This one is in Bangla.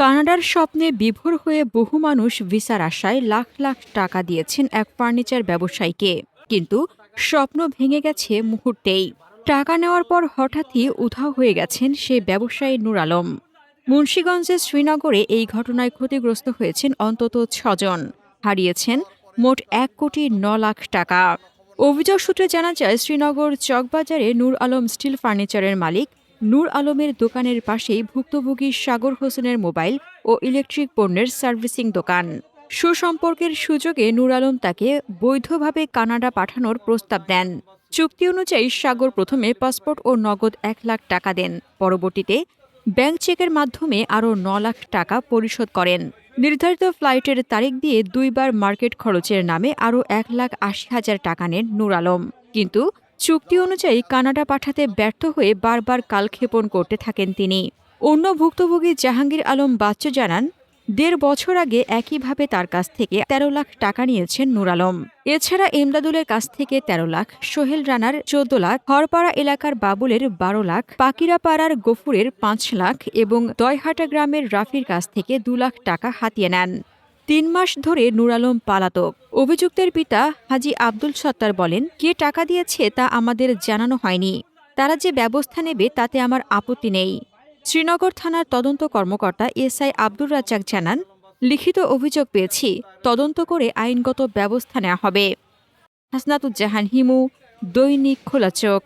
কানাডার স্বপ্নে বিভোর হয়ে বহু মানুষ ভিসার আশায় লাখ লাখ টাকা দিয়েছেন এক ফার্নিচার ব্যবসায়ীকে। কিন্তু স্বপ্ন ভেঙে গেছে মুহূর্তেই। টাকা নেওয়ার পর হঠাৎই উধাও হয়ে গেছেন সে ব্যবসায়ী নূর আলম। মুন্সীগঞ্জের শ্রীনগরে এই ঘটনায় ক্ষতিগ্রস্ত হয়েছেন অন্তত ছজন। হারিয়েছেন মোট এক কোটি ন লাখ টাকা। অভিযোগ সূত্রে জানা যায়, শ্রীনগর চকবাজারে নূর আলম স্টিল ফার্নিচারের মালিক নূর আলমের দোকানের পাশেই ভুক্তভোগী সাগর হোসেনের মোবাইল ও ইলেকট্রিক পণ্যের সার্ভিসিং দোকান। সুসম্পর্কের সুযোগে নূর আলম তাকে বৈধভাবে কানাডা পাঠানোর প্রস্তাব দেন। চুক্তি অনুযায়ী সাগর প্রথমে পাসপোর্ট ও নগদ এক লাখ টাকা দেন। পরবর্তীতে ব্যাংক চেকের মাধ্যমে আরও ন লাখ টাকা পরিশোধ করেন। নির্ধারিত ফ্লাইটের তারিখ দিয়ে দুইবার মার্কেট খরচের নামে আরও এক লাখ আশি হাজার টাকা নেন নূর আলম। কিন্তু চুক্তি অনুযায়ী কানাডা পাঠাতে ব্যর্থ হয়ে বারবার কালক্ষেপণ করতে থাকেন তিনি। অন্য ভুক্তভোগী জাহাঙ্গীর আলম বাচ্চু জানান, দেড় বছর আগে একইভাবে তার কাছ থেকে তেরো লাখ টাকা নিয়েছেন নূর আলম। এছাড়া এমদাদুলের কাছ থেকে তেরো লাখ, সোহেল রানার চোদ্দ লাখ, হরপাড়া এলাকার বাবুলের বারো লাখ, পাকিরাপাড়ার গফুরের পাঁচ লাখ এবং দয়হাটা গ্রামের রাফির কাছ থেকে দু লাখ টাকা হাতিয়ে নেন। তিন মাস ধরে নূর আলম পালাতক। অভিযুক্তের পিতা হাজি আব্দুল সত্তার বলেন, কে টাকা দিয়েছে তা আমাদের জানানো হয়নি। তারা যে ব্যবস্থা নেবে তাতে আমার আপত্তি নেই। শ্রীনগর থানার তদন্ত কর্মকর্তা এসআই আব্দুর রাজ্জাক জানান, লিখিত অভিযোগ পেয়েছি। তদন্ত করে আইনগত ব্যবস্থা নেওয়া হবে। হাসনাতুজ্জাহান হিমু, দৈনিক খোলা চোখ।